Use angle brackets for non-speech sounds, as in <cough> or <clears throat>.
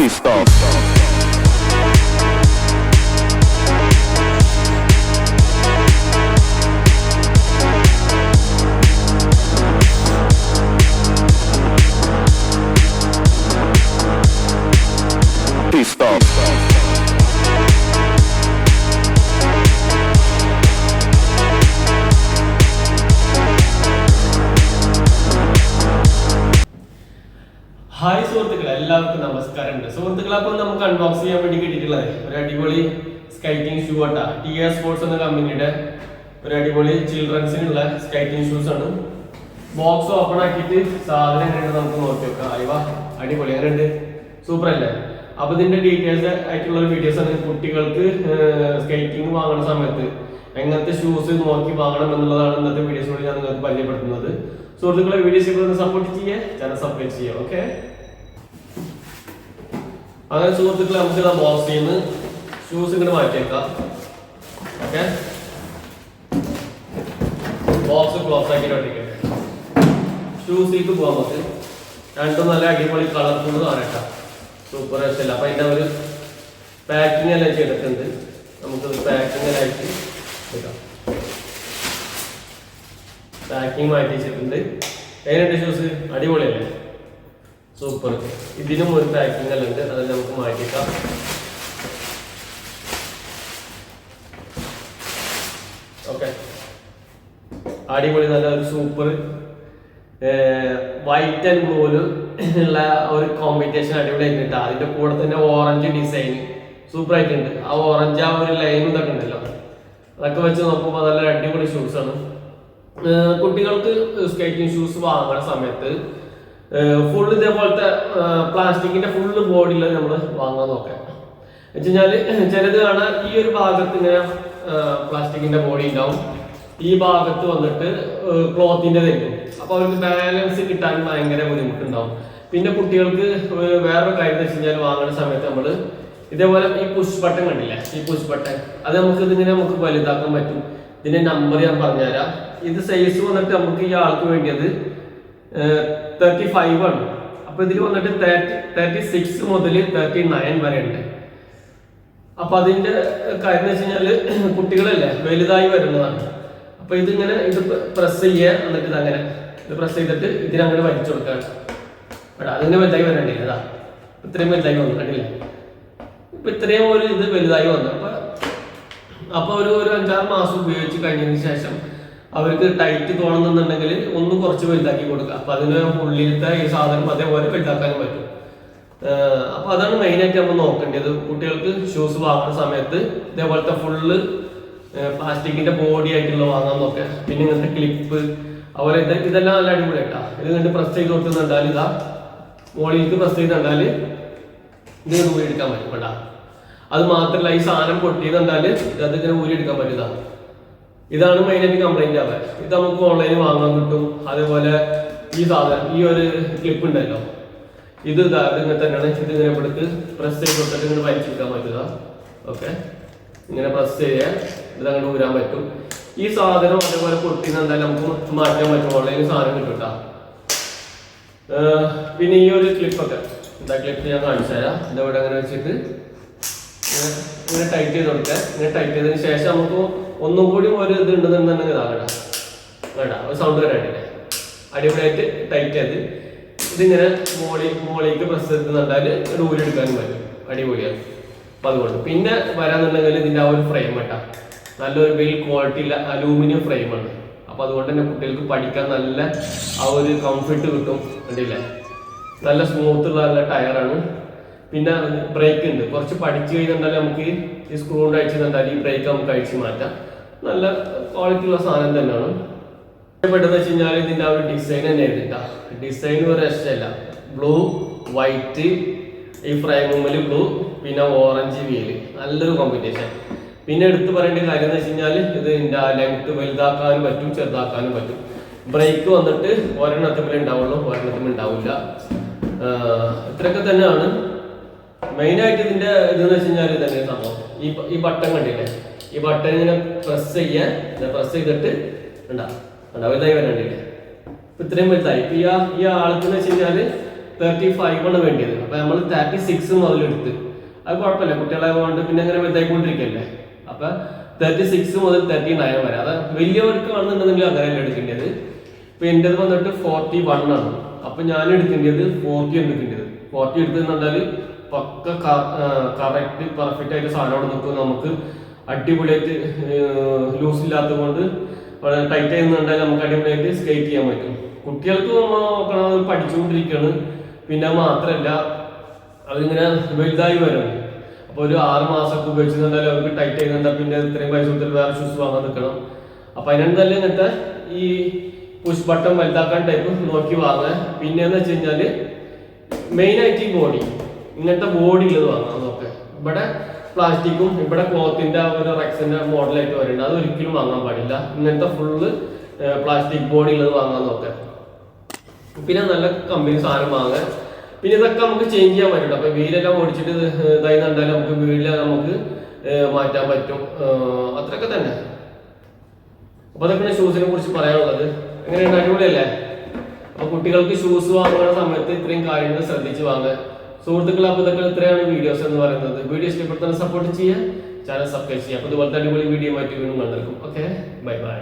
Christophe. Christophe. നമസ്കാരമുണ്ട്. സുഹൃത്തുക്കളെ അപ്പോൾ നമുക്ക് അൺബോക്സ് ചെയ്യാൻ വേണ്ടി കിട്ടിയിട്ടുള്ളത് ഒരു അടിപൊളി സ്കൈറ്റിംഗ് ഷൂ ആട്ടാ. ടി എ സ്പോർട്സ് എന്ന കമ്പനിയുടെ ഒരു അടിപൊളി ചിൽഡ്രൻസിനുള്ള സ്കൈറ്റിംഗ് ഷൂസ് ആണ്. ബോക്സ് ഓപ്പൺ ആക്കിയിട്ട് സാധനം എങ്ങനെയുണ്ട് നമുക്ക് നോക്കി നോക്കാം. അയവ അടിപൊളി എങ്ങനെയുണ്ട് സൂപ്പർ അല്ലേ അപ്പൊ ഇതിന്റെ ഡീറ്റെയിൽസ് ആയിട്ടുള്ള വീഡിയോസ് ആണ് കുട്ടികൾക്ക് സ്കൈറ്റിംഗ് വാങ്ങുന്ന സമയത്ത് എങ്ങനത്തെ ഷൂസ് നോക്കി വാങ്ങണം എന്നുള്ളതാണ് ഇന്നത്തെ വീഡിയോസിലൂടെ ഞാൻ നിങ്ങൾക്ക് പരിചയപ്പെടുത്തുന്നത്. സുഹൃത്തുക്കളെ വീഡിയോസ് സപ്പോർട്ട് ചെയ്യേ ചാനൽ സബ്സ്ക്രൈബ് ചെയ്യുക ഓക്കെ അങ്ങനെ സുഹൃത്തുക്കളെ നമുക്ക് ഇതാ ബോക്സ് ചെയ്യുന്ന ഷൂസ് ഇങ്ങോട്ട് മാറ്റിയേക്കാം. ഓക്കെ ബോക്സ് ക്ലോസ് ആക്കി ഷൂസ് ഷൂസിലേക്ക് പോകാൻ നമുക്ക്. രണ്ടും നല്ല അടിപൊളി കളർഫുൾ കാണട്ടാ. സൂപ്പർ ആയിട്ടില്ല അപ്പൊ അതിന്റെ ഒരു പാക്കിംഗ് എല്ലാം ചെയ്തിട്ടുണ്ട്. നമുക്ക് പാക്കിംഗ് എല്ലാം എടുക്കാം. പാക്കിംഗ് മാറ്റി വെച്ചിട്ടുണ്ട്. എങ്ങനെയുണ്ട് ഷൂസ് അടിപൊളിയല്ലേ? സൂപ്പർ ഇതിനും ഒരു പാക്കിംഗ് എല്ലാം ഉണ്ട്. അത് നമുക്ക് മാറ്റിക്കാം ഓക്കെ അടിപൊളി നല്ല ഒരു സൂപ്പർ വൈറ്റ് ആൻഡ് ബ്ലൂൽ ഉള്ള ഒരു കോമ്പിനേഷൻ അടിപൊളിയായിട്ടുണ്ട് അതിന്റെ കൂടെ തന്നെ ഓറഞ്ച് ഡിസൈൻ സൂപ്പർ ആയിട്ടുണ്ട്. ആ ഓറഞ്ച് ആ ഒരു ലൈൻ ഇതൊക്കെ ഉണ്ടല്ലോ. അതൊക്കെ വെച്ച് നോക്കുമ്പോൾ നല്ല അടിപൊളി ഷൂസ് ആണ്. കുട്ടികൾക്ക് സ്കേറ്റിംഗ് ഷൂസ് വാങ്ങുന്ന സമയത്ത് ഫുൾ ഇതേപോലത്തെ പ്ലാസ്റ്റിക്കിന്റെ ഫുള്ള് ബോഡിയിൽ നമ്മൾ വാങ്ങാൻ നോക്കാം. വെച്ചുകഴിഞ്ഞാൽ ചിലത് കാണാൻ ഈ ഒരു ഭാഗത്ത് ഇങ്ങനെ പ്ലാസ്റ്റിക്കിന്റെ ബോഡി ഉണ്ടാവും ഈ ഭാഗത്ത് വന്നിട്ട് ക്ലോത്തിന്റെ തരും അപ്പൊ അവർക്ക് ബാലൻസ് കിട്ടാൻ ഭയങ്കര ബുദ്ധിമുട്ടുണ്ടാവും. പിന്നെ കുട്ടികൾക്ക് വേറൊരു കാര്യം എന്ന് വെച്ച് കഴിഞ്ഞാൽ വാങ്ങുന്ന സമയത്ത് നമ്മൾ ഇതേപോലെ ഈ പുഷ് ബട്ടൺ കണ്ടില്ലേ? ഈ പുഷ് ബട്ടൺ അത് നമുക്ക് ഇതിങ്ങനെ നമുക്ക് വലുതാക്കാൻ പറ്റും. ഇതിന്റെ നമ്പർ ഞാൻ പറഞ്ഞുതരാം. ഇത് സൈസ് വന്നിട്ട് നമുക്ക് ഈ ആൾക്ക് വേണ്ടിയത് തേർട്ടി ഫൈവ് ആണ്. അപ്പൊ ഇതിൽ വന്നിട്ട് തേർട്ടി തേർട്ടി സിക്സ് മുതൽ തേർട്ടി നയൻ വരെ ഉണ്ട് അപ്പൊ അതിന്റെ കാര്യം എന്ന് വെച്ച് കഴിഞ്ഞാൽ <clears throat> കുട്ടികളല്ലേ വലുതായി വരുന്നതാണ്. അപ്പൊ ഇതിങ്ങനെ ഇത് പ്രസ് ചെയ്യുക എന്നിട്ട് ഇതങ്ങനെ ഇത് പ്രസ് ചെയ്തിട്ട് ഇതിനങ്ങനെ വലിച്ചു കൊടുക്കുകയാണ് എടാ അതിങ്ങനെ വലുതായി വരണ്ടില്ല അതാ ഇത്രയും വലുതായി വന്നു കണ്ടില്ലേ? ഇപ്പൊ ഇത്രയും ഒരു ഇത് വലുതായി വന്നു. അപ്പൊ അപ്പൊ ഒരു ഒരു അഞ്ചാറ് മാസം ഉപയോഗിച്ച് കഴിഞ്ഞതിന് ശേഷം അവർക്ക് ടൈറ്റ് തോന്നുന്നുണ്ടെങ്കിൽ ഒന്ന് കുറച്ച് വലുതാക്കി കൊടുക്കുക. അപ്പൊ അതിന് ഉള്ളിലത്തെ ഈ സാധനം അതേപോലെ വലുതാക്കാനും പറ്റും. അപ്പൊ അതാണ് മെയിനായിട്ട് നമ്മൾ നോക്കേണ്ടത്. കുട്ടികൾക്ക് ഷൂസ് വാങ്ങുന്ന സമയത്ത് ഇതേപോലത്തെ ഫുള്ള് പ്ലാസ്റ്റിക്കിന്റെ ബോഡി ആയിട്ടുള്ള വാങ്ങാൻ നോക്കുക പിന്നെ ഇങ്ങനത്തെ ക്ലിപ്പ് അതുപോലെ ഇത് ഇതെല്ലാം നല്ല അടിപൊളിയായിട്ടാ. ഇത് കണ്ട് പ്രസ് ചെയ്ത് കൊടുക്കുന്നുണ്ടാൽ ഇതാ. മോളിലേക്ക് പ്രസ് ചെയ്തുണ്ടാൽ ഇത് ഊരിയെടുക്കാൻ പറ്റും കേട്ടാ. അത് മാത്രമല്ല ഈ സാധനം പൊട്ടിയതുണ്ടാൽ ഇത് ഇങ്ങനെ ഊരിയെടുക്കാൻ പറ്റുന്നതാണ് പറ്റുന്നതാ ഇതാണ് മെയിനായിട്ട് കംപ്ലൈന്റ് ആവുക ഇത് നമുക്ക് ഓൺലൈനിൽ വാങ്ങാൻ കിട്ടും. അതേപോലെ ഈ സാധനം ഈ ഒരു ക്ലിപ്പ് ഉണ്ടല്ലോ. ഇത് ഇതാ തന്നെയാണ്. ഇത് ഇങ്ങനെ ഇവിടേക്ക് പ്രസ് ചെയ്ത് കൊടുത്തിട്ട് ഇങ്ങനെ വലിച്ചെടുക്കാൻ പറ്റുക ഓക്കെ ഇങ്ങനെ പ്രസ് ചെയ്യാൻ ഇത് അങ്ങനെ ഊരാൻ പറ്റും. ഈ സാധനം അതേപോലെ പൊട്ടിന്ന് എന്തായാലും നമുക്ക് മാറ്റാൻ പറ്റും. ഓൺലൈനിൽ സാധനം കിട്ടും പിന്നെ ഈ ഒരു ക്ലിപ്പൊക്കെ എന്താ ക്ലിപ്പ് ഞാൻ കാണിച്ചു തരാം. ഇതവിടെ അങ്ങനെ വെച്ചിട്ട് ഇങ്ങനെ ടൈറ്റ് ചെയ്ത് കൊടുക്കുക. ഇങ്ങനെ ടൈറ്റ് ചെയ്തതിന് ശേഷം നമുക്ക് ഒന്നും കൂടി ഒരു ഇത് ഉണ്ടെന്നുണ്ടെങ്കിൽ കേട്ടാ ഒരു സൗണ്ട് വരാണ്ടില്ലേ അടിപൊളിയായിട്ട് ടൈറ്റ് ആയത് ഇതിങ്ങനെ മോളി മോളിക്ക് പ്രസ് ചെയ്തിട്ടുണ്ടാൽ ഊരി എടുക്കാനും പറ്റും. അടിപൊളിയാണ്. അപ്പൊ അതുകൊണ്ട്. പിന്നെ വരാന്നുണ്ടെങ്കിൽ ഇതിന്റെ ആ ഒരു ഫ്രെയിം കേട്ടാ. നല്ലൊരു വെൽ ക്വാളിറ്റി അലൂമിനിയം ഫ്രെയിമാണ് അപ്പൊ അതുകൊണ്ട് തന്നെ കുട്ടികൾക്ക് പഠിക്കാൻ നല്ല ആ ഒരു കംഫർട്ട് കിട്ടും. കണ്ടില്ലേ? നല്ല സ്മൂത്ത് ഉള്ള നല്ല ടയറാണ് പിന്നെ ബ്രേക്ക് ഉണ്ട്. കുറച്ച് പഠിച്ചു കഴിഞ്ഞാൽ നമുക്ക് ഈ സ്ക്രൂ കൊണ്ട് അഴിച്ചിട്ടുണ്ടെങ്കിൽ ഈ ബ്രേക്ക് നമുക്ക് അഴിച്ച് മാറ്റാം. നല്ല ക്വാളിറ്റി ഉള്ള സാധനം തന്നെയാണ്. ഇഷ്ടപ്പെട്ടെന്ന് വെച്ച് കഴിഞ്ഞാൽ ഇതിന്റെ ആ ഒരു ഡിസൈൻ തന്നെ എഴുതിട്ടാ ഡിസൈൻ ഒരു ഇഷ്ടമല്ല ബ്ലൂ വൈറ്റ് ഈ ഫ്രെയിമുമ്മിൽ ബ്ലൂ പിന്നെ ഓറഞ്ച് വീൽ നല്ലൊരു കോമ്പിനേഷൻ പിന്നെ എടുത്തു പറയേണ്ട കാര്യം എന്ന് വെച്ച് കഴിഞ്ഞാൽ ഇത് ഇതിന്റെ ലെങ്ത് വലുതാക്കാനും പറ്റും ചെറുതാക്കാനും പറ്റും. ബ്രേക്ക് വന്നിട്ട് ഒരെണ്ണത്തിമേ ഉണ്ടാവുള്ളൂ ഒരെണ്ണത്തിമേ ഉണ്ടാവില്ല. ഇത്രയൊക്കെ തന്നെയാണ്. മെയിനായിട്ട് ഇതിന്റെ ഇതെന്ന് വെച്ച് കഴിഞ്ഞാൽ തന്നെ സംഭവം. ഈ ഈ ബട്ടൺ കണ്ടില്ലേ? ഈ ബട്ടൺ ഇങ്ങനെ പ്രസ് ചെയ്യാൻ പ്രസ് ചെയ്തിട്ട് ഉണ്ടാവും ഉണ്ടാ വലുതായി ഇത്രയും വലുതായി. ഈ ആ- ഈ എന്ന് വെച്ച് കഴിഞ്ഞാൽ തേർട്ടി ഫൈവ് ആണ് വേണ്ടിയത്. അപ്പൊ നമ്മൾ തേർട്ടി സിക്സ് മുതലെടുത്ത്. അത് കുഴപ്പമില്ല. കുട്ടികളെ കൊണ്ട് പിന്നെ അങ്ങനെ വലുതായിക്കൊണ്ടിരിക്കല്ലേ? അപ്പൊ തേർട്ടി സിക്സ് മുതൽ തേർട്ടി നയൻ വരെ. അത് വലിയവർക്ക് ആണെന്നുണ്ടെങ്കിൽ അങ്ങനെയല്ല എടുക്കേണ്ടത്. ഇപ്പൊ എന്റേത് വന്നിട്ട് ഫോർട്ടി വൺ ആണ്. അപ്പൊ ഞാൻ എടുക്കേണ്ടത് ഫോർട്ടി ആണ് എടുക്കേണ്ടത്. ഫോർട്ടി എടുത്തെന്നുണ്ടെങ്കിൽ പക്ക കറക്റ്റ് പെർഫെക്റ്റ് ആയിട്ട് സാധനം നിൽക്കും നമുക്ക്. അടിപൊളിയായിട്ട് ലൂസ് ഇല്ലാത്തത് കൊണ്ട് വളരെ ടൈറ്റ് ആയിരുന്നുണ്ടെങ്കിൽ നമുക്ക് അടിപൊളിയായിട്ട് സ്കേറ്റ് ചെയ്യാൻ പറ്റും. കുട്ടികൾക്ക് നോക്കണം പഠിച്ചുകൊണ്ടിരിക്കുകയാണ്. പിന്നെ മാത്രമല്ല അതിങ്ങനെ വലുതായി വരും. അപ്പോൾ ഒരു ആറ് മാസമൊക്കെ ഉപയോഗിച്ചിട്ടുണ്ടെങ്കിൽ അവർക്ക് ടൈറ്റ് ചെയ്യുന്നുണ്ട് പിന്നെ ഇത്രയും പൈസ കൊടുത്തിട്ട് വേറെ ഷൂസ് വാങ്ങാൻ നിൽക്കണം. അപ്പൊ അതിനാണ് തന്നെ ഇങ്ങനത്തെ ഈ പുഷ് ബട്ടൺ വലുതാക്കാൻ ടൈപ്പ് നോക്കി വാങ്ങുക. പിന്നെന്ന് വെച്ച് കഴിഞ്ഞാൽ മെയിൻ ആയിട്ട് ഈ ബോഡി ഇങ്ങനത്തെ ബോഡി ഉള്ളത് വാങ്ങാം നോക്കെ ഇവിടെ പ്ലാസ്റ്റിക്കും ഇവിടെ ക്ലോത്തിന്റെ ഒരു റെക്സിന്റെ മോഡലായിട്ട് വരുന്നുണ്ട് അത് ഒരിക്കലും വാങ്ങാൻ പാടില്ല. ഇങ്ങനത്തെ ഫുള്ള് പ്ലാസ്റ്റിക് ബോഡി ഉള്ളത് വാങ്ങാൻ നോക്കെ പിന്നെ നല്ല കമ്പനി സാധനം വാങ്ങാൻ. പിന്നെ ഇതൊക്കെ നമുക്ക് ചേഞ്ച് ചെയ്യാൻ പറ്റും അപ്പൊ വീലെല്ലാം ഓടിച്ചിട്ട് ഇത് ഇതായി കണ്ടാലും നമുക്ക് വീൽ നമുക്ക് മാറ്റാൻ പറ്റും. അത്രയൊക്കെ തന്നെ. അപ്പൊ അതൊക്കെയാണ് ഷൂസിനെ കുറിച്ച് പറയാനുള്ളത്. എങ്ങനെയാണ് അടിപൊളിയല്ലേ? അപ്പൊ കുട്ടികൾക്ക് ഷൂസ് വാങ്ങുന്ന സമയത്ത് ഇത്രയും കാര്യങ്ങൾ ശ്രദ്ധിച്ച് വാങ്ങുക സുഹൃത്തുക്കൾ അപ്പൊ ഇതൊക്കെ ഇത്രയാണ് വീഡിയോസ് എന്ന് പറയുന്നത്. വീഡിയോ ഇഷ്ടപ്പെടുത്താൻ സപ്പോർട്ട് ചെയ്യുക ചാനൽ സബ്സ്ക്രൈബ് ചെയ്യുക. അപ്പൊ ഇതുപോലത്തെ അടിപൊളി വീഡിയോ മാറ്റി വീണ്ടും കണ്ടെടുക്കും ഓക്കെ ബൈ ബൈ